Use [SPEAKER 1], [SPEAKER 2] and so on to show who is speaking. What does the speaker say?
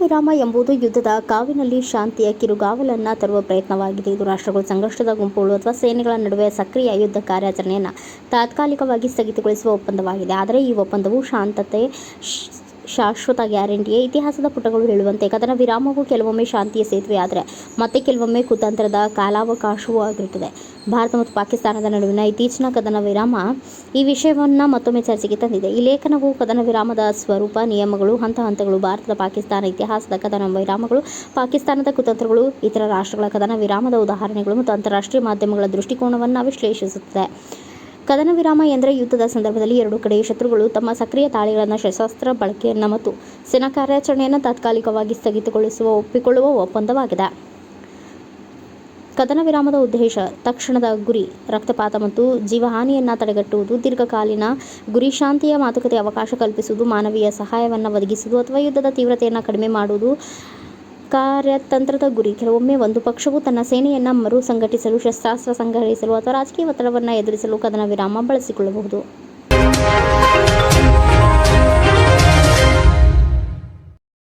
[SPEAKER 1] ವಿರಾಮ ಎಂಬುದು ಯುದ್ಧದ ಕಾವಿನಲ್ಲಿ ಶಾಂತಿಯ ಕಿರುಗಾವಲನ್ನು ತರುವ ಪ್ರಯತ್ನವಾಗಿದೆ. ಇದು ರಾಷ್ಟ್ರಗಳು ಸಂಘರ್ಷದ ಗುಂಪುಗಳು ಅಥವಾ ಸೇನೆಗಳ ನಡುವೆ ಸಕ್ರಿಯ ಯುದ್ಧ ಕಾರ್ಯಾಚರಣೆಯನ್ನು ತಾತ್ಕಾಲಿಕವಾಗಿ ಸ್ಥಗಿತಗೊಳಿಸುವ ಒಪ್ಪಂದವಾಗಿದೆ. ಆದರೆ ಈ ಒಪ್ಪಂದವು ಶಾಂತತೆ ಶಾಶ್ವತ ಗ್ಯಾರಂಟಿಯೇ ಇತಿಹಾಸದ ಪುಟಗಳು ಹೇಳುವಂತೆ ಕದನ ವಿರಾಮವು ಕೆಲವೊಮ್ಮೆ ಶಾಂತಿಯ ಸೇತುವೆ ಆದರೆ ಮತ್ತೆ ಕೆಲವೊಮ್ಮೆ ಕುತಂತ್ರದ ಕಾಲಾವಕಾಶವೂ ಆಗಿರುತ್ತದೆ. ಭಾರತ ಮತ್ತು ಪಾಕಿಸ್ತಾನದ ನಡುವಿನ ಇತ್ತೀಚಿನ ಕದನ ವಿರಾಮ ಈ ವಿಷಯವನ್ನು ಮತ್ತೊಮ್ಮೆ ಚರ್ಚೆಗೆ ತಂದಿದೆ. ಈ ಲೇಖನವು ಕದನ ವಿರಾಮದ ಸ್ವರೂಪ, ನಿಯಮಗಳು, ಹಂತ ಹಂತಗಳು, ಭಾರತದ, ಪಾಕಿಸ್ತಾನ ಇತಿಹಾಸದ ಕದನ ವಿರಾಮಗಳು, ಪಾಕಿಸ್ತಾನದ ಕುತಂತ್ರಗಳು, ಇತರ ರಾಷ್ಟ್ರಗಳ ಕದನ ವಿರಾಮದ ಉದಾಹರಣೆಗಳು ಮತ್ತು ಅಂತಾರಾಷ್ಟ್ರೀಯ ಮಾಧ್ಯಮಗಳ ದೃಷ್ಟಿಕೋನವನ್ನು ವಿಶ್ಲೇಷಿಸುತ್ತದೆ. ಕದನ ವಿರಾಮ ಎಂದರೆ ಯುದ್ಧದ ಸಂದರ್ಭದಲ್ಲಿ ಎರಡು ಕಡೆಯ ಶತ್ರುಗಳು ತಮ್ಮ ಸಕ್ರಿಯ ತಾಳಿಗಳನ್ನು ಶಸ್ತ್ರಾಸ್ತ್ರ ಬಳಕೆಯನ್ನು ಮತ್ತು ಸೇನಾ ಕಾರ್ಯಾಚರಣೆಯನ್ನು ತಾತ್ಕಾಲಿಕವಾಗಿ ಸ್ಥಗಿತಗೊಳಿಸುವ, ಒಪ್ಪಿಕೊಳ್ಳುವ ಒಪ್ಪಂದವಾಗಿದೆ. ಕದನ ವಿರಾಮದ ಉದ್ದೇಶ ತಕ್ಷಣದ ಗುರಿ, ರಕ್ತಪಾತ ಮತ್ತು ಜೀವಹಾನಿಯನ್ನು ತಡೆಗಟ್ಟುವುದು, ದೀರ್ಘಕಾಲೀನ ಗುರಿ ಶಾಂತಿಯ ಮಾತುಕತೆ ಅವಕಾಶ ಕಲ್ಪಿಸುವುದು, ಮಾನವೀಯ ಸಹಾಯವನ್ನು ಒದಗಿಸುವುದು ಅಥವಾ ಯುದ್ಧದ ತೀವ್ರತೆಯನ್ನು ಕಡಿಮೆ ಮಾಡುವುದು ಕಾರ್ಯತಂತ್ರದ ಗುರಿ. ಕೆಲವೊಮ್ಮೆ ಒಂದು ಪಕ್ಷವು ತನ್ನ ಸೇನೆಯನ್ನು ಮರು ಸಂಘಟಿಸಲು ಶಸ್ತ್ರಾಸ್ತ್ರ ಸಂಗ್ರಹಿಸಲು ಅಥವಾ ರಾಜಕೀಯ ಒತ್ತಡವನ್ನು ಎದುರಿಸಲು ಕದನ ವಿರಾಮ ಬಳಸಿಕೊಳ್ಳಬಹುದು.